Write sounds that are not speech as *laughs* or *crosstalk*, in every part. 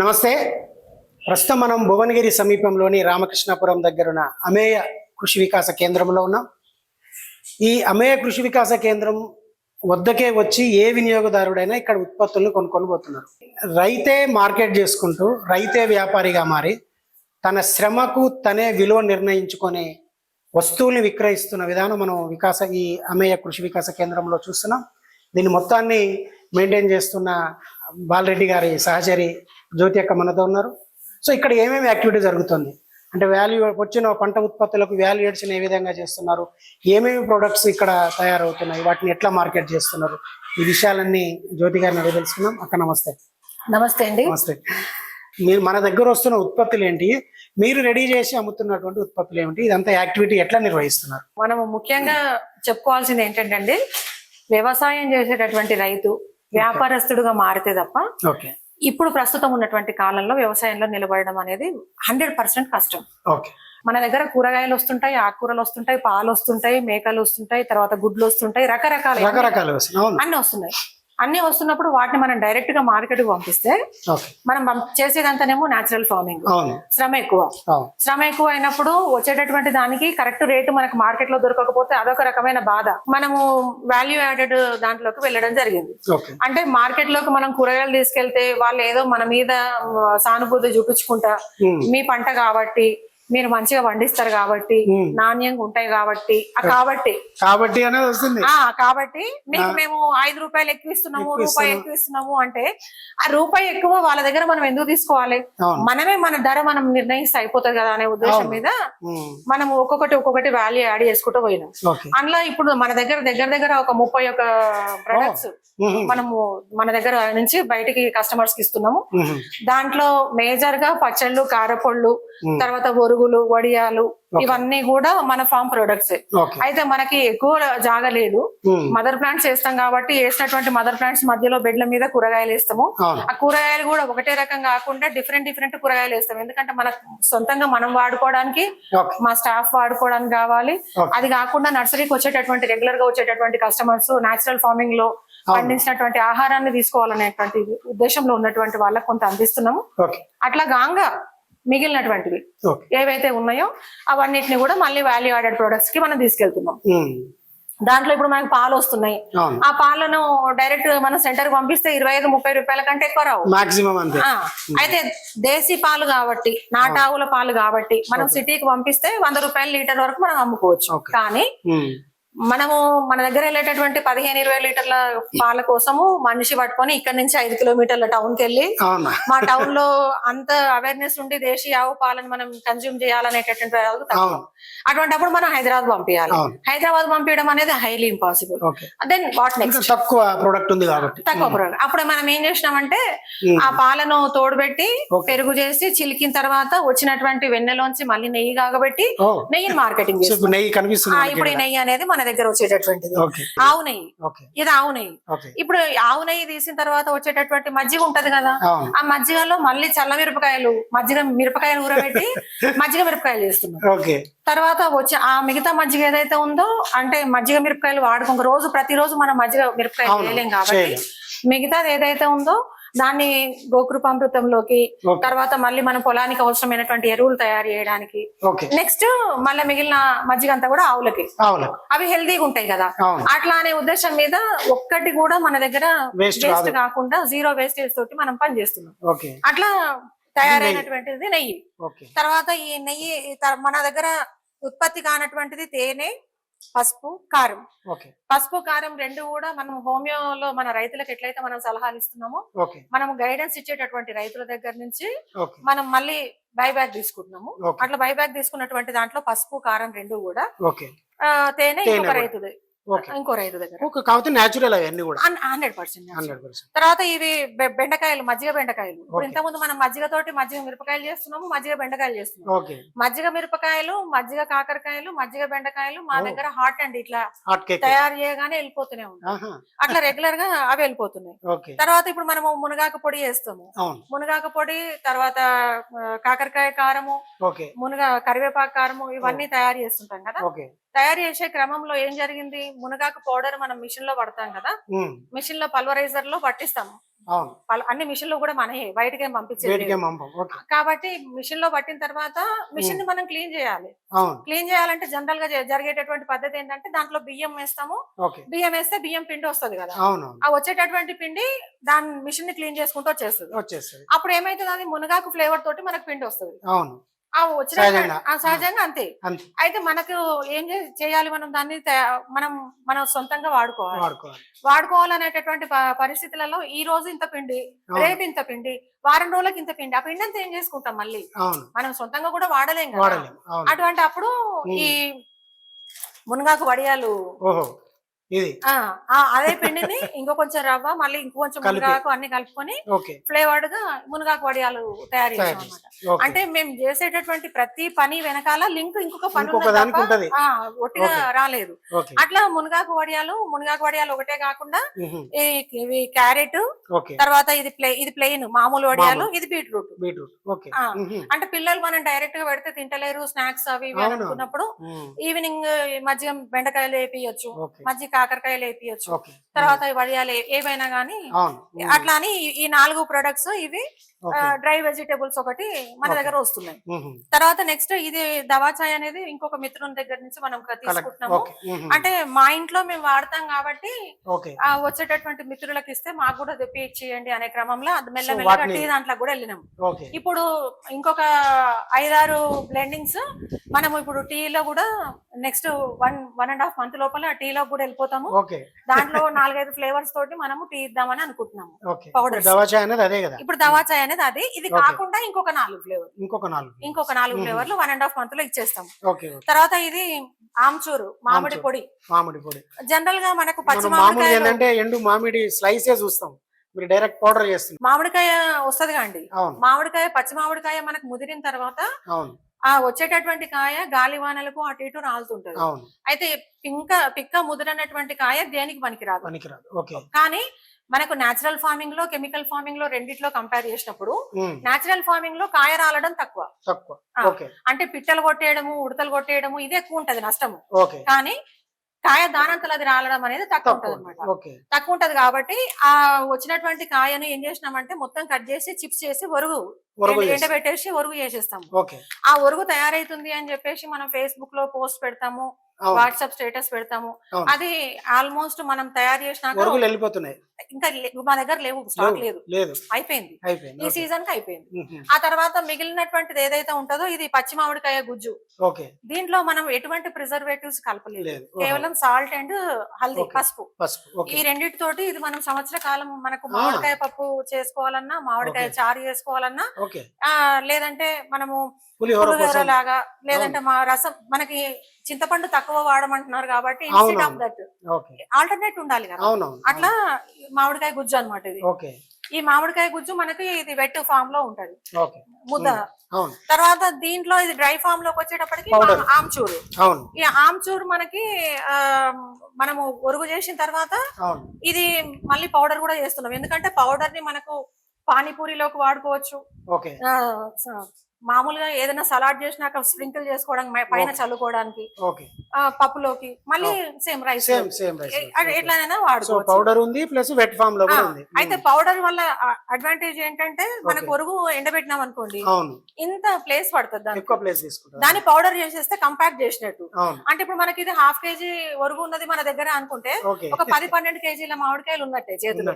నమస్తే. ప్రస్తుతం మనం భువనగిరి సమీపంలోని రామకృష్ణాపురం దగ్గరున్న అమేయ కృషి వికాస కేంద్రంలో ఉన్నాం. ఈ అమేయ కృషి వికాస కేంద్రం వద్దకే వచ్చి ఏ వినియోగదారుడైనా ఇక్కడ ఉత్పత్తులను కొనుక్కొని పోతున్నారు. రైతే మార్కెట్ చేసుకుంటూ రైతే వ్యాపారిగా మారి తన శ్రమకు తనే విలువ నిర్ణయించుకొని వస్తువుల్ని విక్రయిస్తున్న విధానం మనం వికాస ఈ అమేయ కృషి వికాస కేంద్రంలో చూస్తున్నాం. దీన్ని మొత్తాన్ని మెయింటైన్ చేస్తున్న బాలరెడ్డి గారి సహచరి జ్యోతి అక్క మనతో ఉన్నారు. సో ఇక్కడ ఏమేమి యాక్టివిటీ జరుగుతుంది? అంటే వాల్యూ వచ్చిన పంట ఉత్పత్తులకు వాల్యూ ఎడిషన్ ఏ విధంగా చేస్తున్నారు? ఏమేమి ప్రొడక్ట్స్ ఇక్కడ తయారవుతున్నాయి? వాటిని ఎట్లా మార్కెట్ చేస్తున్నారు? ఈ విషయాలన్నీ జ్యోతి గారిని అడిగి తెలుసుకుందాం. అక్క నమస్తే. నమస్తే అండి. నమస్తే. మీరు మన దగ్గర వస్తున్న ఉత్పత్తులు ఏంటి? మీరు రెడీ చేసి అమ్ముతున్నటువంటి ఉత్పత్తులు ఏమిటి? ఇదంతా యాక్టివిటీ ఎట్లా నిర్వహిస్తున్నారు? మనము ముఖ్యంగా చెప్పుకోవాల్సింది ఏంటంటే అండి వ్యవసాయం చేసేటటువంటి రైతు వ్యాపారస్తుడుగా మారితే తప్ప ఓకే. ఇప్పుడు ప్రస్తుతం ఉన్నటువంటి కాలంలో వ్యవసాయంలో నిలబడడం అనేది హండ్రెడ్ పర్సెంట్ కష్టం. ఓకే. మన దగ్గర కూరగాయలు వస్తుంటాయి ఆకుకూరలు వస్తుంటాయి పాలు వస్తుంటాయి మేకలు వస్తుంటాయి తర్వాత గుడ్లు వస్తుంటాయి రకరకాల అన్ని వస్తున్నాయి. అన్ని వస్తున్నప్పుడు వాటిని మనం డైరెక్ట్గా మార్కెట్కు పంపిస్తే మనం చేసేదంతానేమో నేచురల్ ఫార్మింగ్ శ్రమ ఎక్కువ. శ్రమ ఎక్కువ అయినప్పుడు వచ్చేటటువంటి దానికి కరెక్ట్ రేటు మనకు మార్కెట్లో దొరకకపోతే అదొక రకమైన బాధ. మనము వాల్యూ యాడెడ్ దాంట్లోకి వెళ్ళడం జరిగింది. అంటే మార్కెట్లోకి మనం కూరగాయలు తీసుకెళ్తే వాళ్ళు ఏదో మన మీద సానుభూతి చూపించుకుంటా. మీ పంట కాబట్టి మీరు మంచిగా పండిస్తారు కాబట్టి. నాణ్యంగా ఉంటాయి కాబట్టి ఆ కాబట్టి కాబట్టి అనేది వస్తుంది కాబట్టి మీకు మేము ఐదు రూపాయలు ఎక్కువ ఇస్తున్నాము రూపాయి. ఎక్కువ ఇస్తున్నాము అంటే ఆ రూపాయి ఎక్కువ వాళ్ళ దగ్గర మనం ఎందుకు తీసుకోవాలి మనమే మన ధర మనం నిర్ణయిస్తే అయిపోతుంది కదా అనే ఉద్దేశం. మీద. మనం ఒక్కొక్కటి ఒక్కొక్కటి వాల్యూ యాడ్ చేసుకుంటూ పోయినాం అందులో ఇప్పుడు మన దగ్గర దగ్గర దగ్గర ఒక ముప్పై ఒక ప్రొడక్ట్స్. మనము మన దగ్గర నుంచి బయటికి కస్టమర్స్కి ఇస్తున్నాము. దాంట్లో మేజర్గా పచ్చళ్ళు కారపళ్ళు. తర్వాత ఒరుగులు వడియాలు ఇవన్నీ కూడా మన ఫామ్ ప్రొడక్ట్స్ అయితే మనకి ఎక్కువ జాగా లేదు. మదర్ ప్లాంట్స్ వేస్తాం కాబట్టి వేసినటువంటి మదర్ ప్లాంట్స్ మధ్యలో బెడ్ల మీద కూరగాయలు వేస్తాము. ఆ కూరగాయలు కూడా ఒకటే రకం కాకుండా డిఫరెంట్ డిఫరెంట్ కూరగాయలు వేస్తాం. ఎందుకంటే మన సొంతంగా మనం వాడుకోవడానికి మా స్టాఫ్ వాడుకోవడానికి కావాలి. అది కాకుండా నర్సరీకి వచ్చేటటువంటి రెగ్యులర్గా వచ్చేటటువంటి కస్టమర్స్ నేచురల్ ఫార్మింగ్లో పండించినటువంటి ఆహారాన్ని తీసుకోవాలనేటువంటి ఉద్దేశంలో ఉన్నటువంటి వాళ్ళకి కొంత అందిస్తున్నాము. అట్లా గాంగా మిగిలినటువంటివి ఏవైతే ఉన్నాయో అవన్నిటిని కూడా మళ్ళీ వాల్యూ యాడెడ్ ప్రొడక్ట్స్కి మనం తీసుకెళ్తున్నాం. దాంట్లో ఇప్పుడు మనకి పాలు వస్తున్నాయి. ఆ పాలను డైరెక్ట్ మన సెంటర్ పంపిస్తే ఇరవై ఐదు ముప్పై రూపాయల కంటే ఎక్కువ రావు. అయితే దేశీ పాలు కాబట్టి నాటావుల పాలు కాబట్టి మనం సిటీకి పంపిస్తే వంద రూపాయల లీటర్ వరకు మనం అమ్ముకోవచ్చు. కానీ. మనము మన దగ్గర వెళ్ళేటటువంటి పదిహేను ఇరవై లీటర్ల పాల కోసము మనిషి పట్టుకొని ఇక్కడ నుంచి ఐదు కిలోమీటర్ల టౌన్కి వెళ్ళి మా టౌన్లో అంత అవేర్నెస్ ఉండి దేశీయ ఆవు పాలను మనం కన్జ్యూమ్ చేయాలనేటటువంటి అటువంటిప్పుడు మనం హైదరాబాద్ పంపించాలి. హైదరాబాద్ పంపించడం అనేది highly impossible then what next తక్కువ ప్రొడక్ట్ ఉంది కాబట్టి. తక్కువ ప్రోడక్ట్ అప్పుడు మనం ఏం చేసినామంటే. ఆ పాలను తోడుబెట్టి. పెరుగు చేసి చిలికిన తర్వాత వచ్చినటువంటి వెన్నెలోంచి మళ్ళీ నెయ్యి కాగబెట్టి ఓ. నెయ్యిని మార్కెటింగ్ చేస్తాం ఇప్పుడు నెయ్యి. నెయ్యి అనేది మన దగ్గర వచ్చేటటువంటిది. ఆవు నెయ్యి. ఇది ఆవు నెయ్యి. ఇప్పుడు ఆవు నెయ్యి తీసిన తర్వాత వచ్చేటటువంటి మజ్జిగ ఉంటది కదా ఆ మజ్జిగలో మళ్ళీ చల్ల మిరపకాయలు మజ్జిగ మిరపకాయలు ఊరబెట్టి *laughs* మజ్జిగ మిరపకాయలు చేస్తున్నాం తర్వాత వచ్చి ఆ మిగతా మజ్జిగ ఏదైతే ఉందో అంటే మజ్జిగ మిరపకాయలు వాడుకో రోజు ప్రతిరోజు మనం మజ్జిగ మిరపకాయలు అవును, చేయలేం కాబట్టి. మిగతాది ఏదైతే ఉందో దాన్ని గోకృపామృతంలోకి. తర్వాత మళ్ళీ మన పొలానికి అవసరమైనటువంటి ఎరువులు తయారు చేయడానికి. నెక్స్ట్ మళ్ళీ మిగిలిన మజ్జిగ అంతా కూడా ఆవులకి. అవి హెల్తీగా ఉంటాయి కదా. అట్లా అనే ఉద్దేశం మీద ఒక్కటి కూడా మన దగ్గర వేస్ట్. కాకుండా జీరో వేస్టేజ్ తోటి మనం పని చేస్తున్నాం. అట్లా తయారైనటువంటిది నెయ్యి. తర్వాత ఈ నెయ్యి మన దగ్గర ఉత్పత్తి కానటువంటిది తేనె పసుపు కారం. ఓకే. పసుపు కారం రెండు కూడా మనం హోమియోలో మన రైతులకు ఎట్లయితే మనం సలహాలు ఇస్తున్నామో మనం గైడెన్స్ ఇచ్చేటటువంటి రైతుల దగ్గర నుంచి మనం మళ్ళీ బైబ్యాక్ తీసుకుంటున్నాము. అట్లా బైబ్యాక్ తీసుకున్నటువంటి దాంట్లో పసుపు కారం రెండు కూడా తేనె ఇంకొక. రైతుది. ఇంకో రైతు దగ్గర. ఓకే కాకపోతే న్యాచురల్ అవన్నీ కూడా. హండ్రెడ్ పర్సెంట్ తర్వాత ఇవి బెండకాయలు మజ్జిగ బెండకాయలు. Okay. ఇంతకుముందు మనం మజ్జిగ తోటి మజ్జిగ మిరపకాయలు చేస్తున్నాము మజ్జిగ బెండకాయలు చేస్తున్నాము. మజ్జిగ మిరపకాయలు మజ్జిగ కాకరకాయలు మజ్జిగ బెండకాయలు మా. దగ్గర హాట్ అండ్ ఇట్లా తయారు చేయగానే వెళ్ళిపోతూనే ఉంటాయి. అట్లా రెగ్యులర్గా అవి వెళ్ళిపోతున్నాయి. తర్వాత ఇప్పుడు మనము మునగాకు పొడి చేస్తాము. మునగాకు పొడి తర్వాత కాకరకాయ కారము మునగ కరివేపాకు కారము ఇవన్నీ తయారు చేస్తుంటాం కదా. తయారు చేసే క్రమంలో ఏం జరిగింది? మునగాకు పౌడర్ మనం మిషన్లో పడతాం కదా. మిషన్లో పల్వరైజర్లో పట్టిస్తాము అన్ని మిషన్లో కూడా మనమే బయటకే పంపించేది కాబట్టి మిషన్లో పట్టిన తర్వాత మిషన్ని మనం క్లీన్ చేయాలి. క్లీన్ చేయాలంటే జనరల్గా జరిగేటటువంటి పద్ధతి ఏంటంటే దాంట్లో బియ్యం వేస్తాము. బియ్యం వేస్తే బియ్యం పిండి వస్తుంది కదా? ఆ వచ్చేటటువంటి పిండి దాని మిషన్ని క్లీన్ చేసుకుంటూ వచ్చేస్తుంది. అప్పుడు ఏమైతుంది? అది మునగాకు ఫ్లేవర్ తోటి మనకు పిండి వస్తుంది. వచ్చిన సహజంగా. అంతే. అయితే మనకు ఏం చేయాలి మనం దాన్ని మనం మనం సొంతంగా వాడుకోవాలి. వాడుకోవాలి. వాడుకోవాలనేటటువంటి పరిస్థితులలో ఈ రోజు ఇంత పిండి. రేపు ఇంత పిండి వారం రోజులకి ఇంత పిండి ఆ పిండి అంతా ఏం చేసుకుంటాం మళ్ళీ? మనం సొంతంగా కూడా వాడలేం కదా? అటువంటి అప్పుడు ఈ మునగాకు వడియాలు ఇది. అదే పిండిని ఇంకో కొంచెం రవ్వ మళ్ళీ ఇంకో కొంచెం. మునగాకు అన్ని కలుపుకొని ఫ్లేవర్డ్గా మునగాకు వడియాలు తయారు తయారు చేసాం చేసి. అన్నమాట. ఓకే. అంటే మేము చేసేటటువంటి ప్రతి పని వెనకాల లింక్ ఇంకొక పని ఒట్టిగా. రాలేదు. అట్లా మునగాకు వడియాలు మునగాకు వడియాలు ఒకటే కాకుండా ఇవి క్యారెట్ తర్వాత ఇది ప్లే ఇది ప్లెయిన్ మామూలు వడియాలు. ఇది బీట్రూట్. బీట్రూట్. అంటే పిల్లలు మనం డైరెక్ట్గా పెడితే తింటలేరు స్నాక్స్ అవి. అనుకున్నప్పుడు. ఈవినింగ్ మధ్య బెండకాయలు వేపియచ్చు మధ్య కాకరకాయలు వేపియచ్చు. తర్వాత వడియాలు ఏవైనా గానీ. అట్లా అని ఈ- నాలుగు ప్రొడక్ట్స్ ఇవి డ్రై వెజిటేబుల్స్ ఒకటి మన. దగ్గర వస్తున్నాయి. తర్వాత నెక్స్ట్ ఇది దవాచాయ్ అనేది ఇంకొక మిత్రుని దగ్గర నుంచి మనం తీసుకుంటున్నాము. అంటే మా ఇంట్లో మేము వాడతాం కాబట్టి వచ్చేటటువంటి మిత్రులకు ఇస్తే మాకు కూడా తెప్పి అనే క్రమంలో అది మెల్ల So, మెల్లగా వాటిని- టీ దాంట్లో కూడా వెళ్ళినాం ఓకే. ఇప్పుడు ఇంకొక ఐదారు బ్లెండింగ్స్ మనము ఇప్పుడు టీలో కూడా next one one and half month లోపల టీలో కూడా వెళ్ళిపోతాము ఓకే. దాంట్లో నాలుగైదు ఫ్లేవర్స్ తోటి మనము టీ ఇద్దామని అనుకుంటున్నాము. దవాచాయ్ అనేది అదే కదా? ఇప్పుడు దవాచాయ్ అనేది అది. ఇది. కాకుండా ఇంకొక నాలుగు ఫ్లేవర్ ఇంకొక నాలుగు ఇంకొక నాలుగు. ఫ్లేవర్లు వన్ అండ్ హాఫ్ మంత్లో ఇచ్చేస్తాం తర్వాత ఇది ఆమ్చూరు మామిడి. పొడి. మామిడి పొడి. జనరల్గా మనకు పచ్చి ఏంటంటే ఎండు మామిడి స్లైసే చూస్తాం. మీరు డైరెక్ట్ పౌడర్ చేస్తున్నారు. మామిడికాయ వస్తది అండి అవును. మామిడికాయ పచ్చి మామిడికాయ మనకు ముదిరిన తర్వాత ఆ వచ్చేటటువంటి కాయ గాలి వానలకు అటు ఇటు రాలుతుంటది. అయితే పింక పిక్క ముదిరినటువంటి కాయ దేనికి పనికిరాదు. పనికిరాదు. ఓకే. కానీ మనకు నేచురల్ ఫార్మింగ్లో కెమికల్ ఫార్మింగ్లో రెండిట్లో కంపేర్ చేసినప్పుడు నేచురల్ ఫార్మింగ్లో కాయ రాలడం తక్కువ. తక్కువ. అంటే పిట్టలు కొట్టేయడము ఉడతలు కొట్టేయడము ఇది ఎక్కువ ఉంటది నష్టము. ఓకే. కానీ కాయ దానంతలు అది రాలడం అనేది తక్కువ ఉంటది. అనమాట తక్కువ ఉంటది కాబట్టి ఆ వచ్చినటువంటి కాయను ఏం చేసినామంటే మొత్తం కట్ చేసి చిప్స్ చేసి ఒరుగు. ఎండబెట్టేసి ఒరుగు చేసేస్తాము. ఆ ఒరుగు తయారైతుంది అని చెప్పేసి మనం ఫేస్బుక్లో పోస్ట్ పెడతాము. వాట్సాప్ స్టేటస్ పెడతాము. అది ఆల్మోస్ట్ మనం తయారు చేసినాక వెళ్ళిపోతున్నాయి. ఇంకా మా దగ్గర లేవు స్టాక్ లేదు. అయిపోయింది. ఈ. సీజన్కి అయిపోయింది. ఆ తర్వాత మిగిలినటువంటిది ఏదైతే ఉంటుందో ఇది పచ్చి మామిడికాయ గుజ్జు. దీంట్లో మనం ఎటువంటి ప్రిజర్వేటివ్స్ కలపలేదు. కేవలం సాల్ట్ అండ్ హల్దీ. పసుపు. పసుపు. ఈ రెండింటితోటి ఇది మనం సంవత్సర కాలం మనకు. మామిడికాయ పప్పు చేసుకోవాలన్నా మామిడికాయ. చారు చేసుకోవాలన్నా లేదంటే మనము పులిహోర లాగా లేదంటే మా రసం మనకి చింతపండు తక్కువ వాడమంటున్నారు కాబట్టి instead of. That okay. Alternate ఉండాలి కదా. అట్లా మామిడికాయ గుజ్జు అన్నమాట ఇది. ఈ మామిడికాయ గుజ్జు మనకి ఇది వెట్ ఫామ్లో ఉంటది. ముద్ద. తర్వాత దీంట్లో ఇది డ్రై ఫామ్లోకి వచ్చేటప్పటికి ఆమ్చూరు. అవును. ఈ ఆమ్చూరు మనకి మనము ఒరుగు చేసిన తర్వాత ఇది మళ్ళీ పౌడర్ కూడా చేస్తున్నాం. ఎందుకంటే పౌడర్ని మనకు పానీపూరిలోకి వాడుకోవచ్చు. మామూలుగా ఏదైనా సలాడ్ చేసినాక స్ప్రింకిల్ చేసుకోవడానికి పైన. చల్లుకోవడానికి పప్పులోకి మళ్ళీ సేమ్ రైస్. ఎట్లనైనా సో వాడుకోవచ్చు పౌడర్ ఉంది ప్లస్ వెట్ ఫామ్లో ఉంది. అయితే పౌడర్ వల్ల అడ్వాంటేజ్ ఏంటంటే మనకు. పొరుగు ఎండబెట్టినాం అనుకోండి ఇంత ప్లేస్ పడుతుంది. ఎక్కువ ప్లేస్ దాన్ని పౌడర్ చేసేస్తే కంపాక్ట్ చేసినట్టు. అంటే ఇప్పుడు మనకి ఇది హాఫ్ కేజీ ఒరుగు ఉన్నది మన దగ్గర అనుకుంటే ఒక పది పన్నెండు కేజీల మామిడికాయలు ఉన్నట్టే చేతిలో.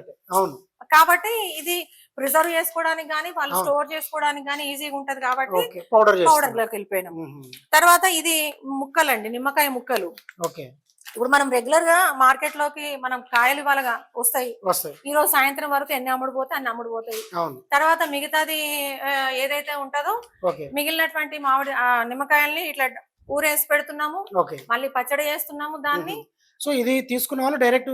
కాబట్టి ఇది ప్రిజర్వ్ చేసుకోవడానికి గానీ వాళ్ళు. స్టోర్ చేసుకోవడానికి గానీ ఈజీగా ఉంటది కాబట్టి పౌడర్ పౌడర్లోకి వెళ్ళిపోయినాం. తర్వాత ఇది ముక్కలండి నిమ్మకాయ ముక్కలు. ఓకే. ఇప్పుడు మనం రెగ్యులర్గా మార్కెట్లోకి మనం కాయలు ఇవాళ వస్తాయి. ఈ రోజు సాయంత్రం వరకు ఎన్ని అమ్ముడు పోతే అన్ని అమ్ముడు పోతాయి. అవును. తర్వాత మిగతాది ఏదైతే ఉంటుందో మిగిలినటువంటి మామిడి నిమ్మకాయల్ని ఇట్లా ఊరేసి పెడుతున్నాము. మళ్ళీ పచ్చడి చేస్తున్నాము దాన్ని. సో ఇది తీసుకున్న వాళ్ళు డైరెక్ట్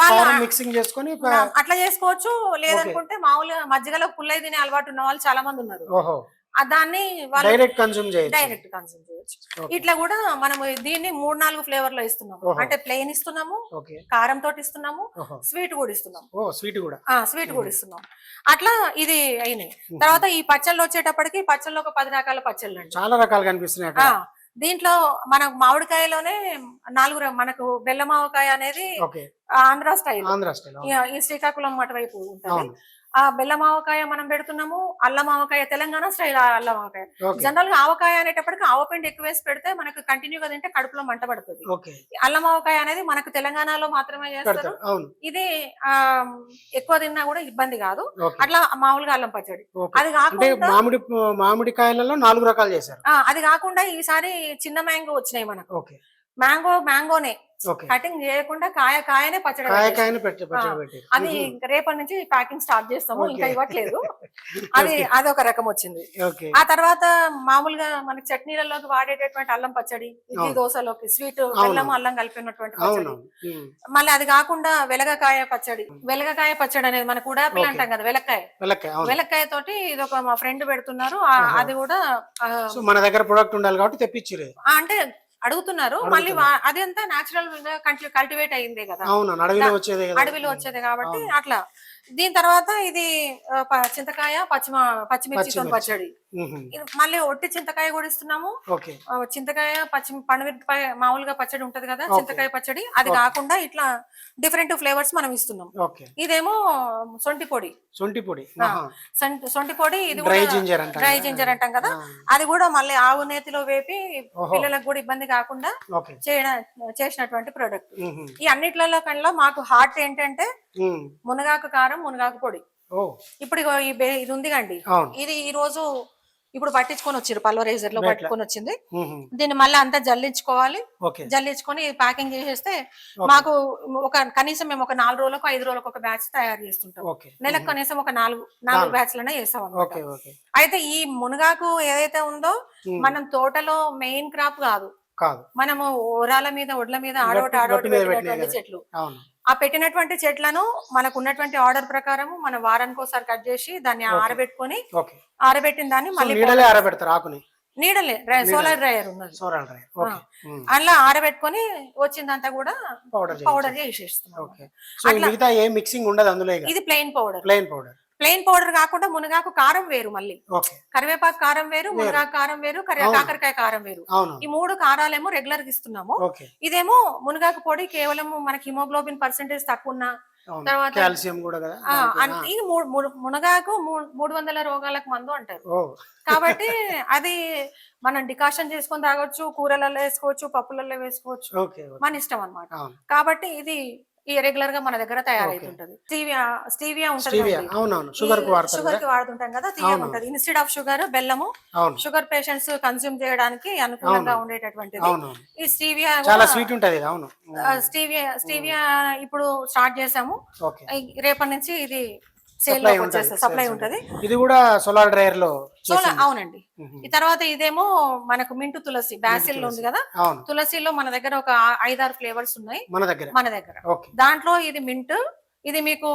వాళ్ళ మిక్సింగ్ చేసుకొని అట్లా చేసుకోవచ్చు లేదనుకుంటే మామూలుగా మజ్జిగలో పుల్లై తినే అలవాటు ఉన్న వాళ్ళు చాలా మంది ఉన్నారు. ఓహో. దాన్ని వాళ్ళు డైరెక్ట్ కన్సూమ్ చేయొచ్చు. డైరెక్ట్ కన్సూమ్ చేయొచ్చు. Okay. ఇట్లా కూడా మనము దీన్ని మూడు నాలుగు ఫ్లేవర్లో ఇస్తున్నాము. అంటే ప్లెయిన్ ఇస్తున్నాము కారం తోటి ఇస్తున్నాము స్వీట్ కూడా ఇస్తున్నాము. స్వీట్ కూడా. స్వీట్ కూడా ఇస్తున్నాం అట్లా ఇది అయినాయి. తర్వాత ఈ పచ్చళ్ళు వచ్చేటప్పటికి పచ్చళ్ళు ఒక పది రకాల పచ్చళ్ళు చాలా రకాలు కనిపిస్తున్నాయి దీంట్లో మనకు మామిడికాయలోనే నాలుగు మనకు బెల్లమావకాయ అనేది ఆంధ్ర స్టైల్. ఆంధ్ర స్టైల్ అవును. ఈ- శ్రీకాకుళం అటువైపు ఉంటుంది. ఆ బెల్లం ఆవకాయ మనం పెడుతున్నాము అల్లం ఆవకాయ తెలంగాణ స్టైల్ అల్లం ఆవకాయ. జనరల్గా ఆవకాయ అనేటప్పటికి ఆవపిండి ఎక్కువ వేసి పెడితే మనకు కంటిన్యూగా తింటే కడుపులో మంట పడుతుంది. అల్లం ఆవకాయ అనేది మనకు తెలంగాణలో మాత్రమే చేస్తారు. ఇది ఆ ఎక్కువ తిన్నా కూడా ఇబ్బంది కాదు. అట్లా మామూలుగా అల్లం పచ్చడి. అది కాకుండా మామిడి మామిడికాయలలో నాలుగు రకాలు చేశారు. అది కాకుండా ఈసారి చిన్న మ్యాంగో వచ్చినాయి మనకు. మ్యాంగో మ్యాంగోనే. కటింగ్ చేయకుండా కాయ కాయనే పచ్చడి అది ఇంకా రేపటి నుంచి ప్యాకింగ్ స్టార్ట్ చేస్తాము ఇంకా. ఇవ్వట్లేదు. *laughs* అది అది ఒక రకం వచ్చింది. ఆ తర్వాత మామూలుగా మనకి చట్నీలలోకి వాడేటటువంటి అల్లం పచ్చడి ఇడ్లీ. దోశలోకి స్వీట్ అవును. బెల్లం అల్లం కలిపినటువంటి పచ్చడి. మళ్ళీ అది కాకుండా వెలగకాయ పచ్చడి. వెలగకాయ పచ్చడి అనేది మనకు Okay. అంటాం కదా వెలక్కాయ. వెలక్కాయ తోటి ఇది ఒక మా ఫ్రెండ్ పెడుతున్నారు. అది కూడా మన దగ్గర ప్రొడక్ట్ ఉండాలి కాబట్టి తెప్పించిరే అంటే అడుగుతున్నారు. మళ్ళీ వా- అది అంతా నాచురల్గా కల్టివేట్ అయిందే కదా. అడవిలో వచ్చేదే కదా. అడవిలో వచ్చేది కాబట్టి. అట్లా. దీని తర్వాత ఇది ఆ, ప- చింతకాయ పచ్చిమ పచ్చిమిర్చితో పచ్చిమిర్చి. పచ్చడి. మళ్ళీ ఒట్టి చింతకాయ కూడా ఇస్తున్నాము. చింతకాయ పచ్చి పండుమిరపకాయ మామూలుగా పచ్చడి ఉంటది కదా. చింతకాయ పచ్చడి. అది. కాకుండా ఇట్లా డిఫరెంట్ ఫ్లేవర్స్ మనం ఇస్తున్నాం. ఇదేమో సొంటి పొడి. సొంటి పొడి. సొంటి పొడి ఇది డ్రై జింజర్ డ్రై అంటాం కదా. అది కూడా మళ్ళీ ఆవు నేతిలో వేపి. పిల్లలకు కూడా ఇబ్బంది కాకుండా చేయడం చేసినటువంటి ప్రోడక్ట్. ఈ అన్నిట్లలో కన్నా మాకు హార్ట్ ఏంటంటే. మునగాకు కారం మునగాకు పొడి. ఇప్పుడు ఇది ఉంది కండి. ఇది ఈ రోజు ఇప్పుడు పట్టించుకొని వచ్చారు పల్వరైజర్లో. పట్టుకొని వచ్చింది. దీన్ని మళ్ళీ అంతా జల్లించుకోవాలి. జల్లించుకొని ప్యాకింగ్ చేసేస్తే మాకు ఒక కనీసం మేము ఒక నాలుగు రోజులకు ఐదు రోజులకు ఒక బ్యాచ్ తయారు చేస్తుంటాం. నెలకు కనీసం ఒక నాలుగు నాలుగు బ్యాచ్లనే చేస్తాం అన్నమాట ఓకే ఓకే. అయితే ఈ మునగాకు ఏదైతే ఉందో. మనం తోటలో మెయిన్ క్రాప్ కాదు. మనము ఓరాల మీద ఒడ్ల మీద ఆడోటి ఆడోటి చెట్లు. ఆ పెట్టినటువంటి చెట్లను మనకు ఉన్నటువంటి ఆర్డర్ ప్రకారం మన వారానికి ఒకసారి కట్ చేసి దాన్ని ఆరబెట్టుకొని ఆరబెట్టిన దాన్ని మళ్ళీ నీడలే ఆరబెడతారు ఆకుని? నీడలే సోలార్ డ్రైయర్ ఉన్నది. Solar dry okay. ఉమ్. అలా ఆరబెట్టుకొని వచ్చిందంతా కూడా పౌడర్ పౌడర్ చేసేస్తున్నాం. మిగతా ఏ మిక్సింగ్ ఉండదు అందులో ఇది plain powder plain powder plain powder కాకుండా మునగాకు కారం వేరు మళ్ళీ. కరివేపాకు కారం వేరు మునగాకు కారం వేరు. కాకరకాయ కారం వేరు. ఈ మూడు కారాలేమో రెగ్యులర్గా ఇస్తున్నాము. ఇదేమో మునగాకు పొడి కేవలం మనకి హిమోగ్లోబిన్ పర్సెంటేజ్ తక్కువ ఉన్న తర్వాత- కాల్షియం కూడా ఇది మునగాకు మూడు వందల రోగాలకు మందు అంటారు. కాబట్టి అది మనం డికాషన్ చేసుకొని తాగొచ్చు కూరలలో వేసుకోవచ్చు పప్పులలో వేసుకోవచ్చు. మన ఇష్టం అన్నమాట. అవును. కాబట్టి ఇది రెగ్యులర్గా మన దగ్గర తయారైతుంటది స్టీవియా స్టీవియా ఉంటుంది అవునవును. షుగర్ షుగర్కి వాడుతుంటాం కదా తీయ అవును. ఉంటది. ఇన్స్టెడ్ ఆఫ్ షుగర్ బెల్లము షుగర్ పేషెంట్స్ కన్స్యూమ్ చేయడానికి అనుకూలంగా. ఉండేటటువంటిది. ఈ స్టీవియా చాలా స్వీట్ ఉంటది అవును. స్టీవియా స్టీవియా ఇప్పుడు స్టార్ట్ చేసాము. రేపటి నుంచి ఇది సేల్ సప్లై ఉంటది వచ్చేస్తుంది సప్లై ఉంటది. ఇది కూడా సోలార్ డ్రైయర్లో సో చేసింది. అవునండి. ఈ తర్వాత ఇదేమో మనకు మింటు తులసి బ్యాసిల్ ఉంది కదా? తులసిలో మన దగ్గర ఒక ఐదారు ఫ్లేవర్స్ ఉన్నాయి. మన దగ్గర. మన దగ్గర. దాంట్లో ఇది మింట్ ఇది మీకు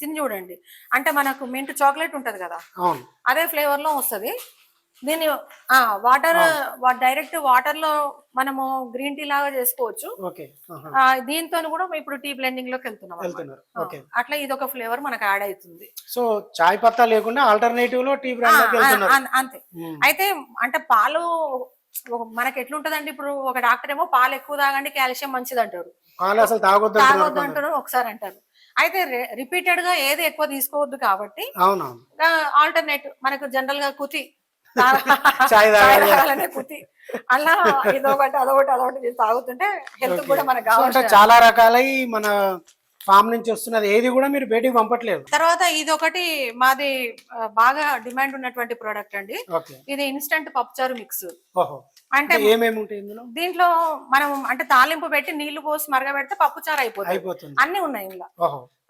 తిని చూడండి. అంటే మనకు మింట్ చాక్లెట్ ఉంటది కదా? అదే ఫ్లేవర్లో వస్తది. దీన్ని ఆ వాటర్ డైరెక్ట్ వాటర్లో మనము గ్రీన్ టీ లాగా చేసుకోవచ్చు. దీంతో కూడా ఇప్పుడు టీ బ్లెండింగ్లోకి వెళ్తున్నాం అట్లా ఇది ఒక ఫ్లేవర్ మనకు యాడ్ అవుతుంది. సో చాయ్ పత్తా లేకుండా ఆల్టర్నేటివ్లో టీ అంతే. అయితే అంటే పాలు మనకి ఎట్లుంటదండి ఇప్పుడు ఒక డాక్టర్ ఏమో పాలు ఎక్కువ తాగండి కాల్షియం మంచిది అంటారు. పాలు అసలు తాగొద్దు. అంటారు ఒకసారి అంటారు. అయితే రిపీటెడ్గా ఏది ఎక్కువ తీసుకోవద్దు కాబట్టి అవునవును. ఆల్టర్నేట్ మనకు జనరల్గా కుతి *laughs* చాయ్ తాగాలి. తాగాలనే కుతి అలా ఇదొకటి అదొకటి అదొకటి తాగుతుంటే హెల్త్. కూడా మనకు కావాలి. చాలా రకాలై మన ఫామ్ నుంచి వస్తున్నది. ఏది కూడా మీరు బయటికి పంపట్లేదు. తర్వాత ఇది ఒకటి మాది బాగా డిమాండ్ ఉన్నటువంటి ప్రోడక్ట్ అండి. ఇది ఇన్స్టంట్ పప్పుచారు మిక్స్. అంటే ఏమేమి ఉంటాయి దీంట్లో మనం అంటే తాలింపు పెట్టి నీళ్ళు పోసి మరగబెడితే పప్పుచారు అయిపోతుంది. అయిపోతుంది. అన్ని ఉన్నాయి ఇందులో.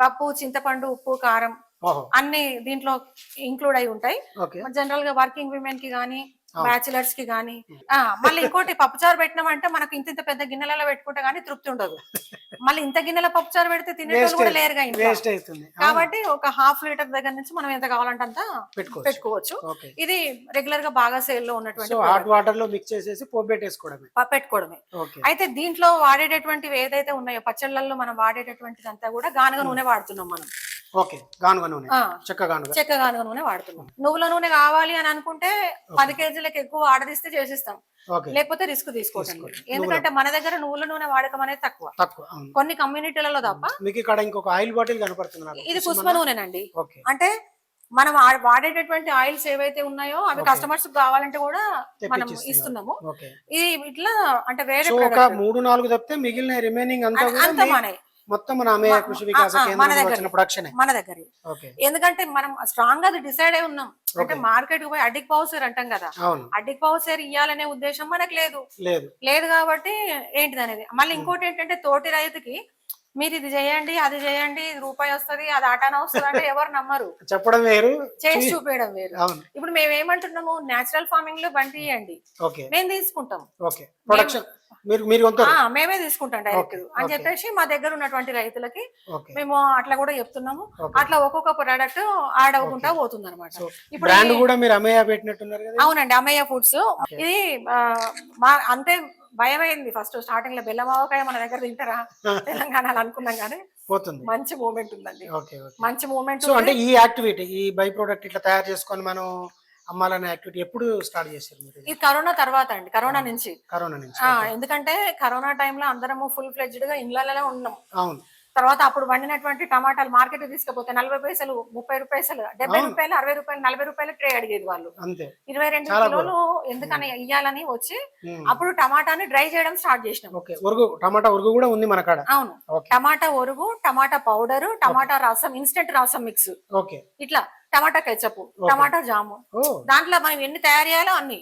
పప్పు చింతపండు ఉప్పు కారం అన్ని దీంట్లో ఇంక్లూడ్ అయి ఉంటాయి. జనరల్గా వర్కింగ్ విమెన్కి గానీ బ్యాచిలర్స్కి గానీ మళ్ళీ ఇంకోటి పప్పుచారు పెట్టినామంటే మనకు ఇంత ఇంత పెద్ద గిన్నెలలో పెట్టుకుంటే గానీ తృప్తి ఉండదు. మళ్ళీ ఇంత గిన్నెల పప్పుచారు పెడితే తినేటోళ్ళు కూడా లేరుగా ఇంట్లో. కాబట్టి ఒక హాఫ్ లీటర్ దగ్గర నుంచి మనం ఎంత కావాలంటే అంత పెట్టుకోవచ్చు. ఇది రెగ్యులర్గా బాగా సేల్లో ఉన్నటువంటి సో హాట్ వాటర్లో మిక్స్ చేసేసి పోబెట్టేసుకోవడమే ప- పెట్టుకోవడమే. అయితే దీంట్లో వాడేటటువంటివి ఏదైతే ఉన్నాయో పచ్చళ్ళల్లో మనం వాడేటటువంటిది అంతా కూడా గానుగ నూనె వాడుతున్నాం మనం. ఓకే గానుగ నూనె. ఆ, చెక్క గానుగ. చెక్క గానుగ నూనె వాడుతున్నాం. నువ్వుల నూనె కావాలి అని అనుకుంటే పది కేజీలకు ఎక్కువ ఆర్డర్ ఇస్తే చేసిస్తాం లేకపోతే రిస్క్ తీసుకోవటం ఎందుకంటే మన దగ్గర నువ్వుల నూనె వాడకం అనేది తక్కువ. కొన్ని కమ్యూనిటీలలో తప్ప మీకు ఇక్కడ ఇంకొక ఆయిల్ బాటిల్ కనపడుతుంది ఇది కుసుమ నూనెనండి. అంటే మనం వాడేటటువంటి ఆయిల్స్ ఏవైతే ఉన్నాయో అవి కస్టమర్స్ కావాలంటే కూడా మనం ఇస్తున్నాము. ఇట్లా అంటే వేరే. మూడు నాలుగు తప్పితే మిగిలిన రిమైనింగ్ అంతా అంతా మొత్తం మన కృషి వికాస కేంద్రం ప్రొడక్షన్ మన దగ్గర. ఎందుకంటే మనం స్ట్రాంగ్గా అది డిసైడ్ అయి ఉన్నాం. అంటే మార్కెట్కి పోయి అడ్డిక్ పౌసర్ అంటాం కదా. అడ్డిక్ పౌసర్ ఇవ్వాలనే ఉద్దేశం మనకు లేదు. లేదు. కాబట్టి ఏంటిది అనేది మళ్ళీ ఇంకోటి ఏంటంటే తోటి రైతుకి మీరు ఇది చేయండి అది చేయండి ఇది రూపాయి వస్తది అది ఆటానా వస్తుంది అంటే ఎవరు నమ్మరు. చెప్పడం వేరు. చేసి చూపేయడం వేరు. ఇప్పుడు మేము ఏమంటున్నాము? నేచురల్ ఫార్మింగ్లో బండి ఇవ్వండి మేము తీసుకుంటాం. మీరు మీరు మేమే తీసుకుంటాం డైరెక్ట్ అని చెప్పేసి మా దగ్గర ఉన్నటువంటి రైతులకి మేము అట్లా కూడా చెప్తున్నాము. అట్లా ఒక్కొక్క ప్రోడక్ట్ యాడ్ అవ్వకుండా పోతుంది అనమాట ఇప్పుడు కూడా మీరు అమేయ పెట్టినట్టున్నారు కదా? అవునండి అమ్మయ్య ఫుడ్స్ ఇది మా అంతే భయమైంది ఫస్ట్ స్టార్టింగ్లో బెల్లమావకాయ మన దగ్గర తింటారా? *laughs* తెలంగాణలో అనుకున్నాం కానీ పోతుంది. మంచి మూమెంట్ ఉందండి. మంచి మూమెంట్ అంటే ఈ యాక్టివిటీ ఈ బై ప్రోడక్ట్ ఇట్లా తయారు చేసుకొని మనం అమ్మాలనే యాక్టివిటీ ఎప్పుడు స్టార్ట్ చేశారు మీరు ఇది? కరోనా తర్వాత అండి కరోనా నుంచి. కరోనా నుంచి ఆ, ఎందుకంటే కరోనా టైంలో అందరము ఫుల్ ఫ్లెడ్జ్డ్గా ఇళ్ళలో ఉన్నాం. అవును. తర్వాత అప్పుడు వండినటువంటి టమాటాలు మార్కెట్ తీసుకపోతే నలభై పైసలు ముప్పై రూపాయలు డెబ్బై రూపాయలు అరవై రూపాయలు నలభై రూపాయలు ట్రే అడిగేది వాళ్ళు. అంతే. ఇరవై రెండు కిలోలు ఎందుకని ఇయ్యాలని వచ్చి ఉమ్. అప్పుడు టమాటాని డ్రై చేయడం స్టార్ట్ చేసినాం. ఓకే. ఉరుగు టమాటా ఉరుగు కూడా ఉంది మన కాడ? అవును. ఓకే. టమాటా ఒరుగు టమాటా పౌడర్ టమాటా రసం ఇన్స్టెంట్ రసం మిక్స్ ఓకే. ఇట్లా. Tomato ketchup tomato jam. దాంట్లో మనం ఎన్ని తయారు చేయాలో అన్ని.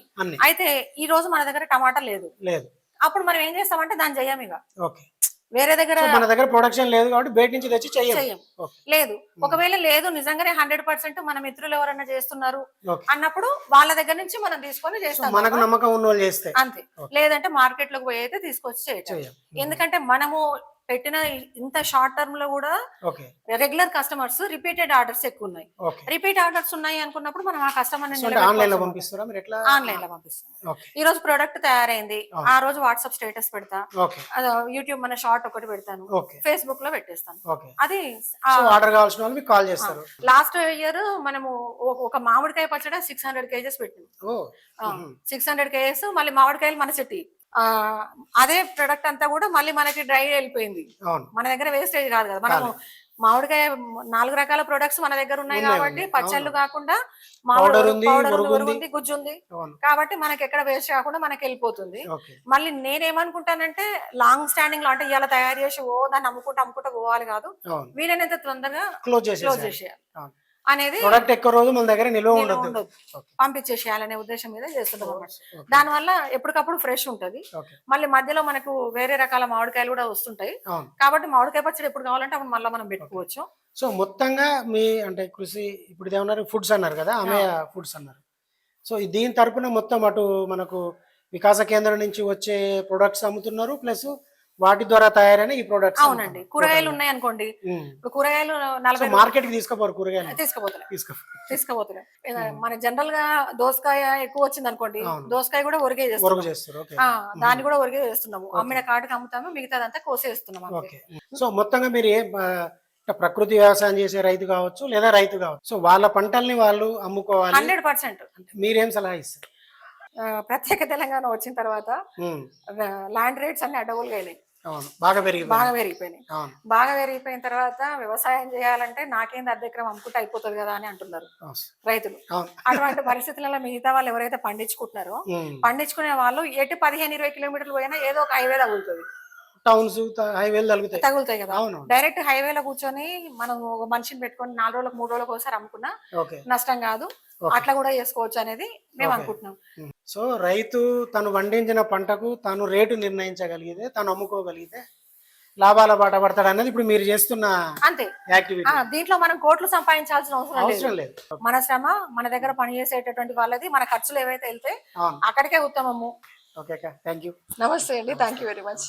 అయితే ఈ రోజు మన దగ్గర టమాటా లేదు. లేదు. అప్పుడు మనం ఏం చేస్తామంటే దాన్ని చెయ్యం ఇక. వేరే దగ్గర మన దగ్గర ప్రొడక్షన్ లేదు కాబట్టి బయట నుంచి తెచ్చి చెయ్యం లేదు. ఒకవేళ లేదు నిజంగానే హండ్రెడ్ పర్సెంట్ మన మిత్రులు ఎవరైనా చేస్తున్నారు అన్నప్పుడు వాళ్ళ దగ్గర నుంచి మనం తీసుకొని చేస్తాం మనకు నమ్మకం ఉన్న వాళ్ళు చేస్తే. అంతే. లేదంటే మార్కెట్లోకి పోయి అయితే తీసుకొచ్చి చేయటం. ఎందుకంటే మనము పెట్టిన ఇంత షార్ట్ టర్మ్లో కూడా రెగ్యులర్ కస్టమర్స్ రిపీటెడ్ ఆర్డర్స్ ఎక్కువ ఉన్నాయి రిపీట్ ఆర్డర్స్ ఉన్నాయి అనుకున్నప్పుడు మనం ఆ కస్టమర్ ఆన్లైన్లో పంపిస్తాం. ఈ రోజు ప్రోడక్ట్ తయారైంది. ఆ రోజు వాట్సాప్ స్టేటస్ పెడతా. యూట్యూబ్ మన షార్ట్ ఒకటి పెడతాను. ఫేస్బుక్లో పెట్టేస్తాను. అది ఆర్డర్ కావాల్సిన వాళ్ళు కాల్ చేస్తారు. లాస్ట్ ఇయర్ మనము ఒక- మామిడికాయ పచ్చడి సిక్స్ హండ్రెడ్ కేజెస్ పెట్టింది సిక్స్ హండ్రెడ్ కేజెస్ మళ్ళీ మామిడికాయలు మన సిటీ అదే ప్రొడక్ట్ అంతా కూడా మళ్ళీ మనకి డ్రై వెళ్ళిపోయింది. మన దగ్గర వేస్టేజ్ కాదు కదా. మనము మామిడికాయ నాలుగు రకాల ప్రొడక్ట్స్ మన దగ్గర ఉన్నాయి కాబట్టి పచ్చళ్ళు కాకుండా మామిడి ఉంది, పౌడర్ గుజ్జు ఉంది. కాబట్టి మనకి ఎక్కడ వేస్ట్ కాకుండా మనకి వెళ్ళిపోతుంది. మళ్ళీ నేనేమనుకుంటానంటే లాంగ్ స్టాండింగ్లో అంటే ఇవాళ తయారు చేసి ఓ దాన్ని అమ్ముకుంటూ అమ్ముకుంటూ పోవాలి కాదు. వీలైనంత తొందరగా క్లోజ్ క్లోజ్ చేసేయాలి. అనేది ప్రొడక్ట్ ఎక్కువ రోజు మన దగ్గర నిల్వ ఉండదు. పంపించేసేయాలనే ఉద్దేశం మీద చేస్తున్నాం ఓకే. దానివల్ల ఎప్పటికప్పుడు ఫ్రెష్ ఉంటది. మళ్ళీ మధ్యలో మనకు వేరే రకాల మామిడికాయలు కూడా వస్తుంటాయి. కాబట్టి మామిడికాయ పచ్చడి ఎప్పుడు కావాలంటే అప్పుడు మళ్ళీ మనం పెట్టుకోవచ్చు. సో మొత్తంగా మీ అంటే కృషి ఇప్పుడు ఏమన్నారు ఫుడ్స్ అన్నారు కదా అమేయ ఫుడ్స్ అన్నారు. సో దీని తరపున మొత్తం అటు మనకు వికాస కేంద్రం నుంచి వచ్చే ప్రొడక్ట్స్ అమ్ముతున్నారు ప్లస్ వాటి ద్వారా తయారైన ఈ ప్రొడక్ట్స్ అవునండి. కూరగాయలు ఉన్నాయి అనుకోండి ఇప్పుడు కూరగాయలు నలభై మార్కెట్కి తీసుకోపోరు కూరగాయలు. తీసుకుపోతున్నాయి తీసుకో తీసుకుపోతున్నాయి మన జనరల్గా దోసకాయ ఎక్కువ వచ్చింది అనుకోండి. దోసకాయ కూడా ఒరిగే చేస్తారు. ఆ, దాన్ని కూడా ఒరిగే చేస్తున్నాము. అమ్మిన కాటుకి అమ్ముతాము మిగతాదంతా కోసేస్తున్నాం అంతే. ఓకే. సో మొత్తంగా మీరు ఏ ప్రకృతి వ్యవసాయం చేసే రైతు కావచ్చు లేదా రైతు కావచ్చు. సో వాళ్ళ పంటల్ని వాళ్ళు అమ్ముకోవాలి. Hundred percent. అంటే మీరేం సలహా ఇస్తారు? ప్రత్యేక తెలంగాణ వచ్చిన తర్వాత ల్యాండ్ రేట్స్ అన్ని అడవులుగా అయినాయి బాగా పెరిగి బాగా పెరిగిపోయినాయి. బాగా పెరిగిపోయిన తర్వాత వ్యవసాయం చేయాలంటే నాకేంది అర్ధ ఎకరం అమ్ముకుంటే అయిపోతుంది కదా అని అంటున్నారు రైతులు. అటువంటి పరిస్థితులలో మిగతా వాళ్ళు ఎవరైతే పండించుకుంటున్నారో. పండించుకునే వాళ్ళు ఎటు పదిహేను ఇరవై కిలోమీటర్లు పోయినా ఏదో ఒక హైవే తగులుతుంది. టౌన్స్ హైవేలు తగులుతాయి. తగులుతాయి కదా. అవును. డైరెక్ట్ హైవేలో కూర్చొని మనం ఒక మనిషిని పెట్టుకొని నాలుగు రోజులకు మూడు రోజులకు ఒకసారి అమ్ముకున్నా నష్టం కాదు. అట్లా కూడా చేసుకోవచ్చు అనేది మేము. అనుకుంటున్నాం. సో రైతు తను పండించిన పంటకు తాను రేటు నిర్ణయించగలిగితే తను అమ్ముకోగలిగితే లాభాల బాట పడతాడు అనేది ఇప్పుడు మీరు చేస్తున్న అంతే. యాక్టివిటీ. ఆ, దీంట్లో మనం కోట్లు సంపాదించాల్సిన అవసరం లేదు. మన శ్రమ మన దగ్గర పనిచేసేటటువంటి వాళ్ళది మన ఖర్చులు ఏవైతే వెళ్తే అక్కడికే ఉత్తమము. ఓకే థ్యాంక్ యూ నమస్తే అండి. Thank you very much